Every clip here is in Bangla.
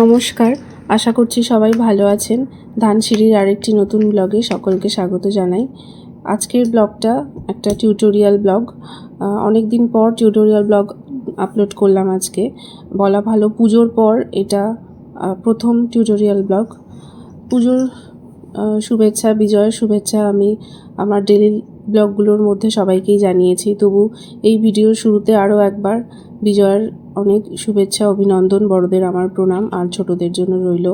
নমস্কার, আশা করছি সবাই ভালো আছেন। ধানসিঁড়ির আরেকটি নতুন ব্লগে সকলকে স্বাগত জানাই। আজকের ব্লগটা একটা টিউটোরিয়াল ব্লগ। অনেক দিন পর টিউটোরিয়াল ব্লগ আপলোড করলাম আজকে। বলা ভালো পুজোর পর এটা প্রথম টিউটোরিয়াল ব্লগ। পুজোর শুভেচ্ছা, বিজয়ের শুভেচ্ছা আমি আমার ডেলি ব্লগগুলোর মধ্যে সবাইকেই জানিয়েছি। তবু এই ভিডিওর শুরুতে আরও একবার বিজয়ের অনেক শুভেচ্ছা, অভিনন্দন, বড়দের আমার প্রণাম আর ছোটদের জন্য রইল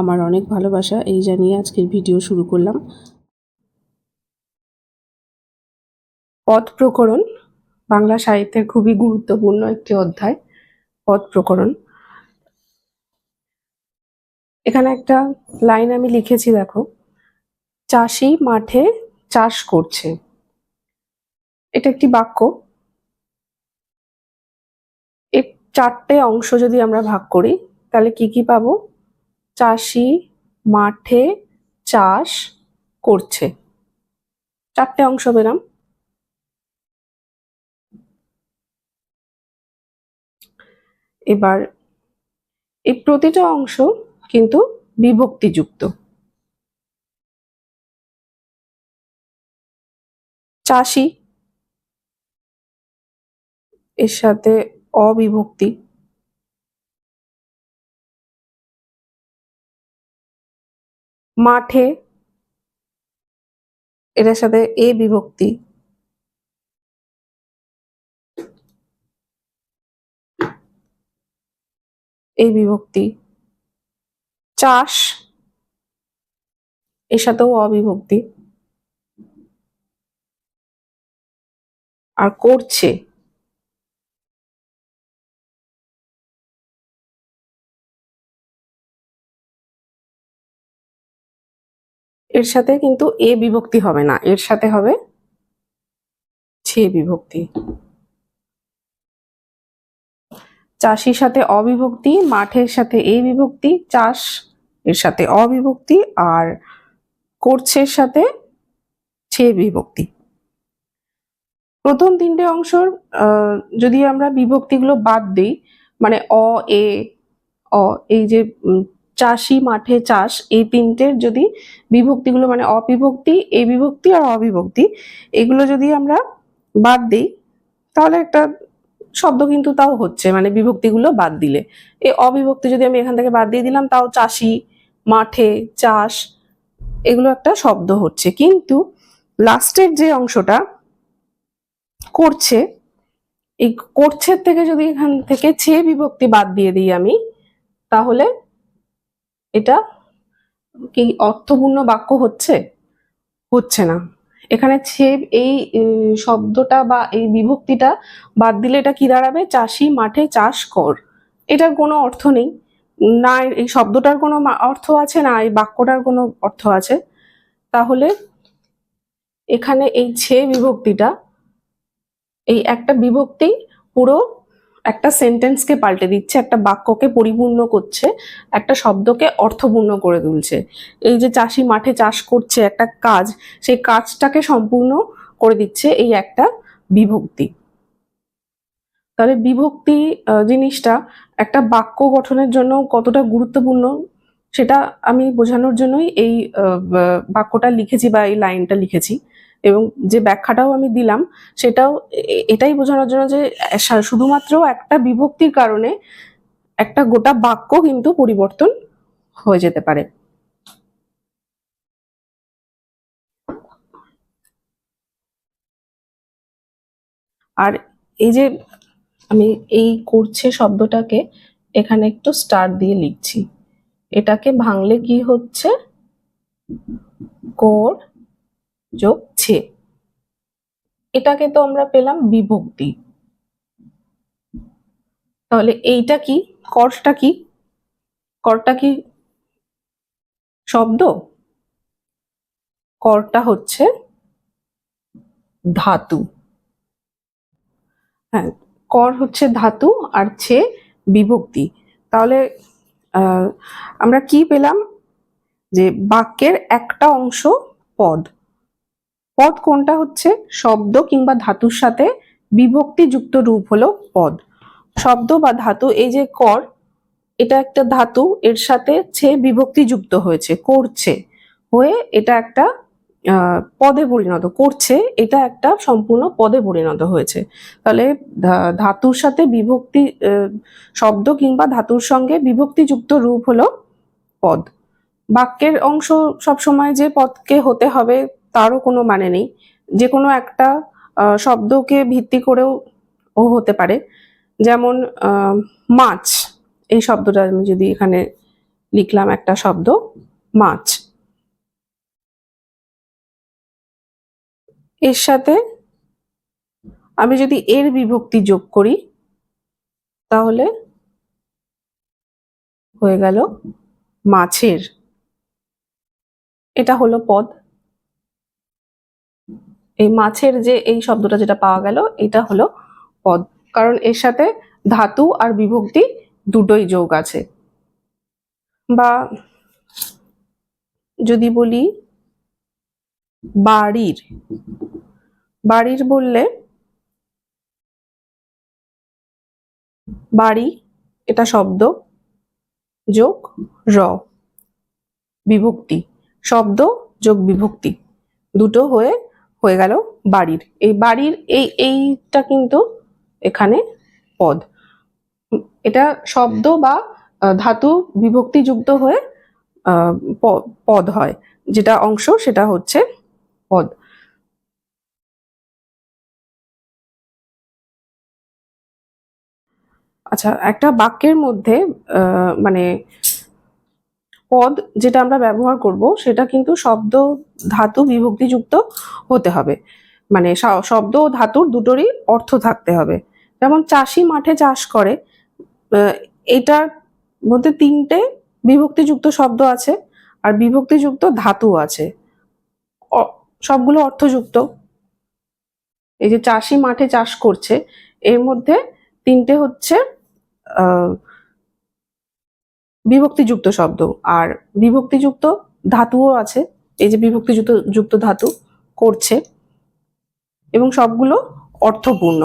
আমার অনেক ভালোবাসা। এই জানিয়ে আজকের ভিডিও শুরু করলাম। পদ প্রকরণ বাংলা সাহিত্যের খুবই গুরুত্বপূর্ণ একটি অধ্যায় পদ প্রকরণ। এখানে একটা লাইন আমি লিখেছি, দেখো, চাষি মাঠে চাষ করছে। এটা একটি বাক্য। চারটে অংশ যদি আমরা ভাগ করি, তাহলে কি কি পাবো? চাষি মাঠে চাষ করছে। চারটে অংশ পেলাম। এবার এই প্রতিটা অংশ কিন্তু বিভক্তিযুক্ত। চাষি এর সাথে অবিভক্তি। মাঠে এটার সাথে এ বিভক্তি। এই বিভক্তি। চাষ এর সাথেও অবিভক্তি। আর করছে এর সাথে কিন্তু এ বিভক্তি হবে না। এর সাথে হবে ছে বিভক্তি। চাষির সাথে অবিভক্তি, মাঠের সাথে এ বিভক্তি, চাষ এর সাথে অবিভক্তি, আর করছের সাথে ছে বিভক্তি। প্রথম তিনটে অংশর যদি আমরা বিভক্তিগুলো বাদ দিই মানে অ, এ, অ, এই যে চাষি মাঠে চাষ, এই তিনটের যদি বিভক্তিগুলো মানে অবিভক্তি এ বিভক্তি আর অবিভক্তি, এগুলো যদি আমরা বাদ দিই, তাহলে একটা শব্দ কিন্তু তাও হচ্ছে মানে বিভক্তিগুলো বাদ দিলে। এই অবিভক্তি যদি আমি এখান থেকে বাদ দিয়ে দিলাম, তাও চাষি মাঠে চাষ, এগুলো একটা শব্দ হচ্ছে। কিন্তু লাস্টের যে অংশটা করছে, এই করছে থেকে যদি এখান থেকে ছে বিভক্তি বাদ দিয়ে দিই আমি, তাহলে এটা কি অর্থপূর্ণ বাক্য হচ্ছে? হচ্ছে না। এখানে ছে এই শব্দটা বা এই বিভক্তিটা বাদ দিলে এটা কি দাঁড়াবে? চাষি মাঠে চাষ কর। এটার কোনো অর্থ নেই। না, এই শব্দটার কোনো অর্থ আছে, না এই বাক্যটার কোনো অর্থ আছে। তাহলে এখানে এই ছে বিভক্তিটা, এই একটা বিভক্তি পুরো একটা সেন্টেন্সকে পাল্টে দিচ্ছে, একটা বাক্যকে পরিপূর্ণ করছে, একটা শব্দকে অর্থপূর্ণ করে তুলছে। এই যে চাষি মাঠে চাষ করছে একটা কাজ, সেই কাজটাকে সম্পূর্ণ করে দিচ্ছে এই একটা বিভক্তি। তাহলে বিভক্তি জিনিসটা একটা বাক্য গঠনের জন্য কতটা গুরুত্বপূর্ণ, সেটা আমি বোঝানোর জন্যই এই বাক্যটা লিখেছি বা এই লাইনটা লিখেছি। এবং যে ব্যাখ্যাটাও আমি দিলাম, সেটাও এটাই বোঝানোর জন্য যে শুধুমাত্র একটা বিভক্তির কারণে একটা গোটা বাক্য কিন্তু পরিবর্তন হয়ে যেতে পারে। আর এই যে আমি এই করছে শব্দটাকে, এখানে একটু স্টার দিয়ে লিখছি। এটাকে ভাঙলে কি হচ্ছে? কোর যোগ ছে। এটাকে তো আমরা পেলাম বিভক্তি। তাহলে এইটা কি? করটা কি? করটা কি শব্দ? করটা হচ্ছে ধাতু। হ্যাঁ কর হচ্ছে ধাতু আর ছে বিভক্তি। তাহলে আমরা কি পেলাম? যে বাক্যের একটা অংশ পদ। পদ কোনটা হচ্ছে? শব্দ কিংবা ধাতুর সাথে বিভক্তিযুক্ত রূপ হলো পদ। শব্দ বা ধাতু, এই যে কর, এটা একটা ধাতু, এর সাথে ছে বিভক্তি যুক্ত হয়েছে, করছে। হয়ে এটা একটা পদে পরিণত, করছে, এটা একটা সম্পূর্ণ পদে পরিণত হয়েছে। তাহলে ধাতুর সাথে বিভক্তি শব্দ কিংবা ধাতুর সঙ্গে বিভক্তিযুক্ত রূপ হলো পদ। বাক্যের অংশ সবসময় যে পদকে হতে হবে তারও কোনো মানে নেই। যে কোনো একটা শব্দকে ভিত্তি করেও ও হতে পারে। যেমন মাছ, এই শব্দটা আমি যদি এখানে লিখলাম একটা শব্দ, মাছ। এর সাথে আমি যদি এর বিভক্তি যোগ করি, তাহলে হয়ে গেল মাছের। এটা হলো পদ। এই মাছের যে এই শব্দটা যেটা পাওয়া গেল, এটা হলো পদ। কারণ এর সাথে ধাতু আর বিভক্তি দুটোই যোগ আছে। বা যদি বলি বাড়ির বাড়ির বললে বাড়ি, এটা শব্দ, যোগ র, বিভক্তি। শব্দ যোগ বিভক্তি। দুটো হয়ে হয়ে গেল বাড়ির। এই বাড়ির এই এইটা কিন্তু এখানে পদ। এটা শব্দ বা ধাতু বিভক্তি যুক্ত হয়ে পদ হয়। যেটা অংশ সেটা হচ্ছে পদ। আচ্ছা একটা বাক্যের মধ্যে মানে পদ যেটা আমরা ব্যবহার করব, সেটা কিন্তু শব্দ ধাতু বিভক্তিযুক্ত হতে হবে। মানে শব্দ ও ধাতুর দুটোরই অর্থ থাকতে হবে। যেমন চাষি মাঠে চাষ করে এটার মধ্যে তিনটে বিভক্তিযুক্ত শব্দ আছে আর বিভক্তিযুক্ত ধাতু আছে। সবগুলো অর্থযুক্ত। এই যে চাষি মাঠে চাষ করছে, এর মধ্যে তিনটে হচ্ছে বিভক্তিযুক্ত শব্দ। আর বিভক্তিযুক্ত ধাতুও আছে। এই যে বিভক্তিযুক্ত, যুক্ত ধাতু করছে। এবং সবগুলো অর্থপূর্ণ।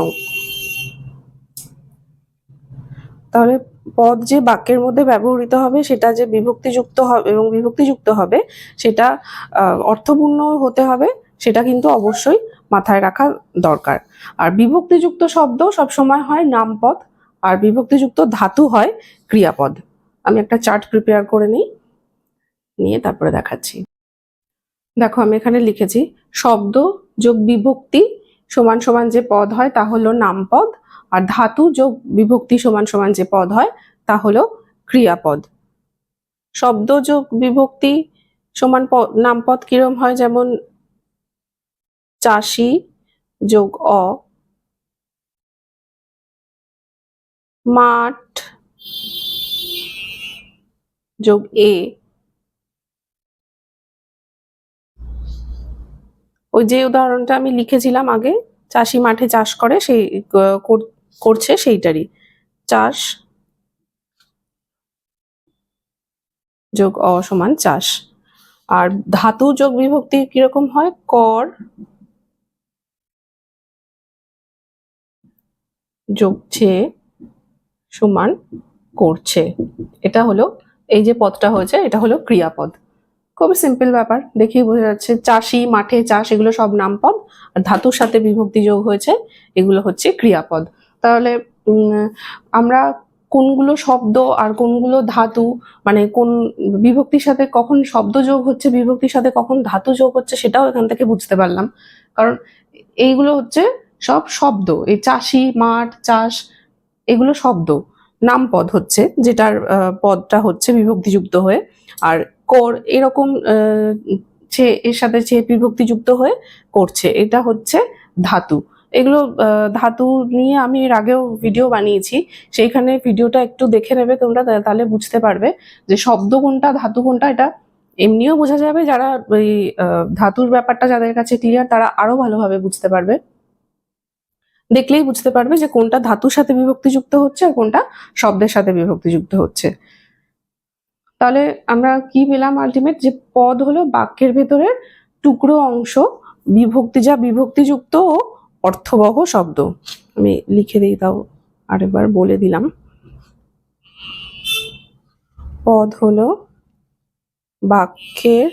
তাহলে পদ যে বাক্যের মধ্যে ব্যবহৃত হবে, সেটা যে বিভক্তিযুক্ত হবে এবং বিভক্তিযুক্ত হবে, সেটা অর্থপূর্ণ হতে হবে, সেটা কিন্তু অবশ্যই মাথায় রাখা দরকার। আর বিভক্তিযুক্ত শব্দ সবসময় হয় নামপদ, আর বিভক্তিযুক্ত ধাতু হয় ক্রিয়াপদ। আমি একটা চার্ট প্রিপেয়ার করে নিই, নিয়ে তারপরে দেখাচ্ছি। দেখো, আমি এখানে লিখেছি, শব্দ যোগ বিভক্তি সমান সমান যে পদ হয় তা হলো নামপদ, আর ধাতু যোগ বিভক্তি সমান সমান যে পদ হয় তা হলো ক্রিয়াপদ। শব্দ যোগ বিভক্তি সমান নামপদ কিরম হয়? যেমন চাষি যোগ অ, মাঠ যোগ এ ওই যে উদাহরণটা আমি লিখেছিলাম আগে, চাষি মাঠে চাষ করে সেই করছে সেইটারই। চাষ যোগ অ সমান চাষ। আর ধাতু যোগ বিভক্তি কীরকম হয়? কর যোগছে সমান করছে। এটা হলো এই যে পদটা হয়েছে, এটা হলো ক্রিয়াপদ। খুবই সিম্পল ব্যাপার, দেখেই বোঝা যাচ্ছে, চাষি, মাঠে চাষ, এগুলো সব নামপদ, আর ধাতুর সাথে বিভক্তি যোগ হয়েছে, এগুলো হচ্ছে ক্রিয়াপদ। তাহলে আমরা কোনগুলো শব্দ আর কোনগুলো ধাতু মানে কোন বিভক্তির সাথে কখন শব্দ যোগ হচ্ছে, বিভক্তির সাথে কখন ধাতু যোগ হচ্ছে, সেটাও এখান থেকে বুঝতে পারলাম। কারণ এইগুলো হচ্ছে সব শব্দ, এই চাষি, মাঠ, চাষ, এগুলো শব্দ। নামপদ হচ্ছে, যেটার পদটা হচ্ছে বিভক্তিযুক্ত হয়ে। আর কর এরকম এর সাথে ছে বিভক্তিযুক্ত হয়ে করছে। এটা হচ্ছে ধাতু। এগুলো ধাতু নিয়ে আমি এর আগেও ভিডিও বানিয়েছি। সেইখানে ভিডিওটা একটু দেখে নেবে তোমরা তাহলে বুঝতে পারবে যে শব্দ কোনটা, ধাতু কোনটা, এটা এমনিও বোঝা যাবে যারা ওই ধাতুর ব্যাপারটা যাদের কাছে ক্লিয়ার তারা আরও ভালোভাবে বুঝতে পারবে। দেখলেই বুঝতে পারবে যে কোনটা ধাতুর সাথে বিভক্তিযুক্ত হচ্ছে আর কোনটা শব্দের সাথে বিভক্তিযুক্ত হচ্ছে। তাহলে আমরা কি পেলাম আলটিমেট যে পদ হলো বাক্যের ভেতরের টুকরো অংশ, বিভক্তি যা বিভক্তিযুক্ত ও অর্থবহ শব্দ। আমি লিখে দিই তাও আরেকবার বলে দিলাম। পদ হলো বাক্যের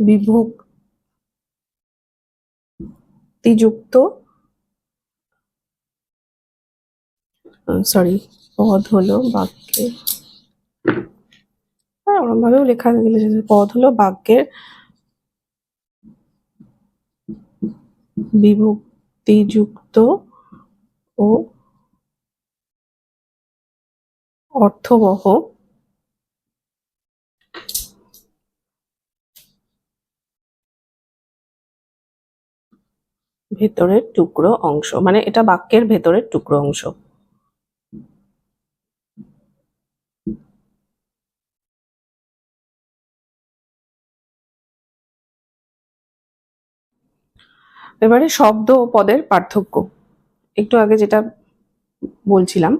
বিভক্তিযুক্ত সরি পদ হলো বাক্যের হ্যাঁ ওরকম ভাবেও লেখা গেলে পদ হলো বাক্যের বিভক্তিযুক্ত ও অর্থবহ ভেতরের টুকরো অংশ মানে এটা বাক্যের ভেতরের টুকরো অংশ। এবারে শব্দ ও পদের পার্থক্য। একটু আগে যেটা বলছিলাম,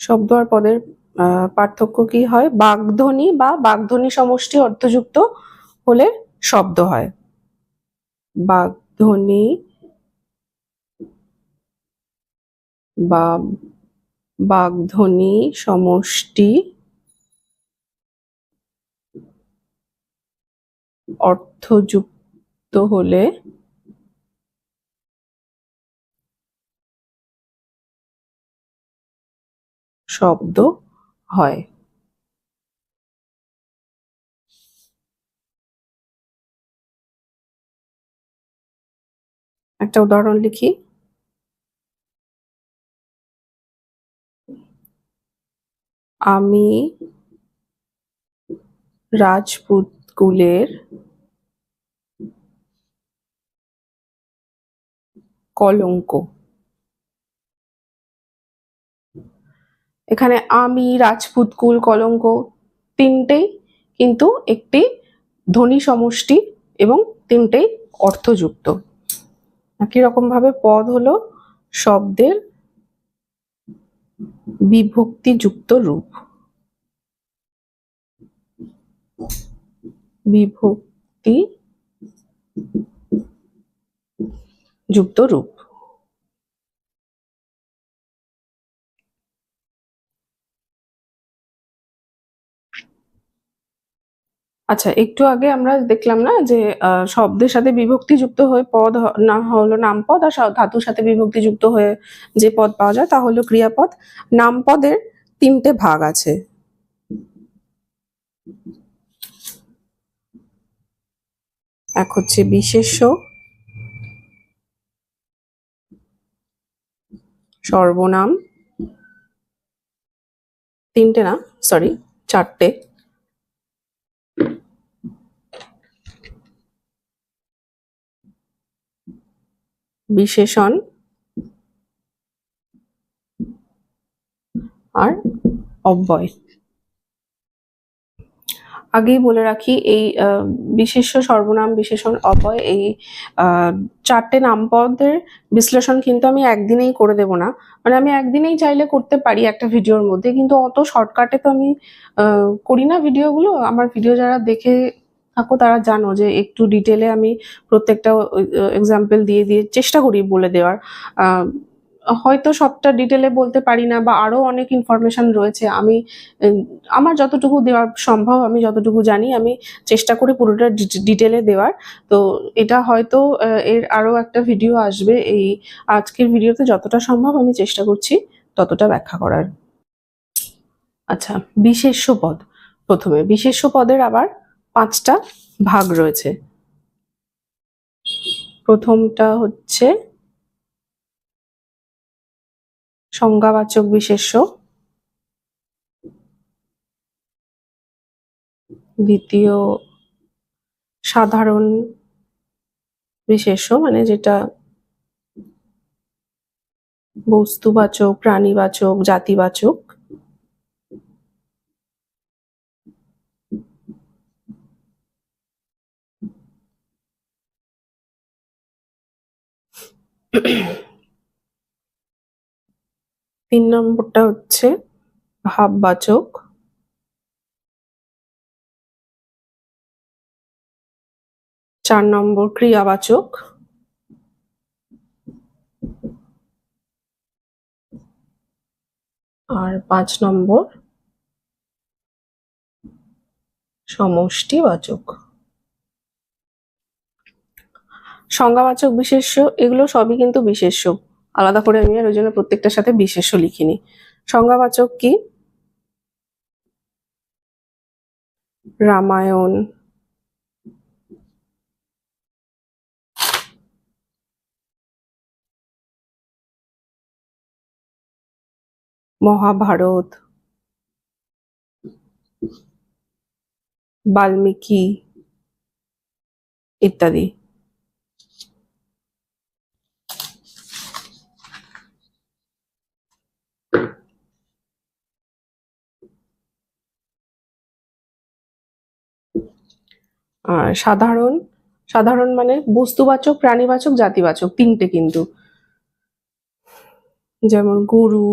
শব্দ আর পদের পার্থক্য কি হয়? বাগধ্বনি বা বাগধ্বনি সমষ্টি অর্থযুক্ত হলে শব্দ হয়। বাগধ্বনি বা বাগধ্বনি সমষ্টি অর্থযুক্ত হলে শব্দ হয়। একটা উদাহরণ লিখি। আমি রাজপুত কুলের কলঙ্ক। এখানে আমি, রাজপুত, কুল, কলঙ্ক তিনটেই কিন্তু একটি ধ্বনি সমষ্টি এবং তিনটেই অর্থযুক্ত। একই রকম ভাবে পদ হলো শব্দের বিভক্তিযুক্ত রূপ। বিভক্তি যুক্ত রূপ। আচ্ছা একটু আগে আমরা দেখলাম না যে শব্দের সাথে বিভক্তি যুক্ত হয়ে পদ না, হলো নামপদ আর ধাতুর সাথে বিভক্তি যুক্ত হয়ে যে পদ পাওয়া যায় তা হলো ক্রিয়াপদ। নামপদের তিনটে ভাগ আছে। এক হচ্ছে বিশেষ্য, সর্বনাম, তিনটে না সরি চারটে। বিশেষণ আর অব্যয়। আগেই বলে রাখি, এই বিশেষ্য, সর্বনাম, বিশেষণ, অব্যয়, এই চারটে নামপদের বিশ্লেষণ কিন্তু আমি একদিনেই করে দেব না। মানে আমি একদিনেই চাইলে করতে পারি একটা ভিডিওর মধ্যে, কিন্তু অত শর্টকাটে তো আমি করি না ভিডিওগুলো। আমার ভিডিও যারা দেখে থাকো, তারা জানো যে একটু ডিটেলে আমি প্রত্যেকটা এক্সাম্পল দিয়ে দিয়ে চেষ্টা করি বলে দেওয়ার। হয়তো সবটা ডিটেলে বলতে পারি না বা আরও অনেক ইনফরমেশন রয়েছে। আমি আমার যতটুকু দেওয়া সম্ভব, আমি যতটুকু জানি, আমি চেষ্টা করি পুরোটা ডিটেলে দেওয়ার। তো এটা হয়তো এর আরও একটা ভিডিও আসবে। এই আজকের ভিডিওতে যতটা সম্ভব আমি চেষ্টা করছি ততটা ব্যাখ্যা করার। আচ্ছা বিশেষ্য পদ। প্রথমে, বিশেষ্য পদের আবার পাঁচটা ভাগ রয়েছে। প্রথমটা হচ্ছে সংজ্ঞাবাচক বিশেষ্য। দ্বিতীয় সাধারণ বিশেষ্য মানে যেটা বস্তুবাচক, প্রাণীবাচক, জাতিবাচক। তিন নম্বরটা হচ্ছে ভাববাচক। চার নম্বর ক্রিয়াবাচক। আর পাঁচ নম্বর সমষ্টিবাচক। সংজ্ঞাবাচক বিশেষ্য, এগুলো সবই কিন্তু বিশেষ্য। আলাদা করে আমি আর ওই জন্য প্রত্যেকটার সাথে বিশেষ্য লিখিনি। সংজ্ঞাবাচক কি? রামায়ণ। মহাভারত। বাল্মীকি। ইত্যাদি আর সাধারণ সাধারণ মানে বস্তুবাচক প্রাণীবাচক জাতিবাচক তিনটে কিন্তু। যেমন গরু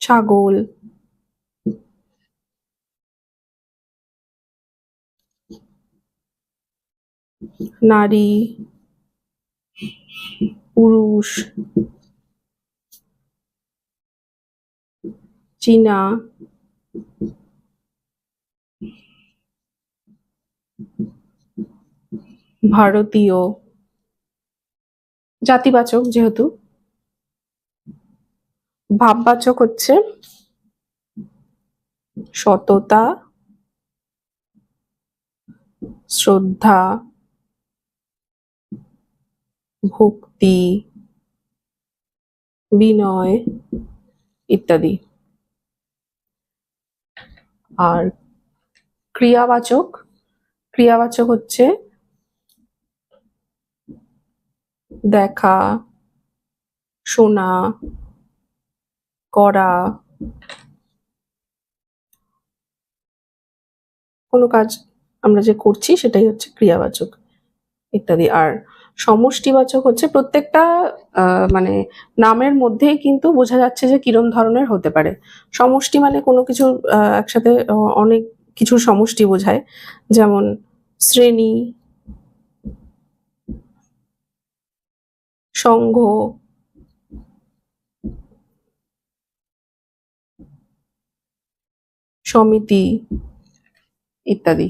ছাগল নারী পুরুষ চীনা ভারতীয় জাতিবাচক যেহেতু ভাববাচক হচ্ছে সততা শ্রদ্ধা ভক্তি বিনয় ইত্যাদি। আর ক্রিয়াবাচক ক্রিয়াবাচক হচ্ছে দেখা, শোনা, করা। কোনো কাজ আমরা যে করছি সেটাই হচ্ছে ক্রিয়াবাচক ইত্যাদি। আর সমষ্টিবাচক হচ্ছে প্রত্যেকটা মানে নামের মধ্যেই কিন্তু বোঝা যাচ্ছে যে কিরম ধরনের হতে পারে। সমষ্টি মানে কোনো কিছু একসাথে অনেক কিছুর সমষ্টি বোঝায়। যেমন শ্রেণি সংঘ সমিতি ইত্যাদি।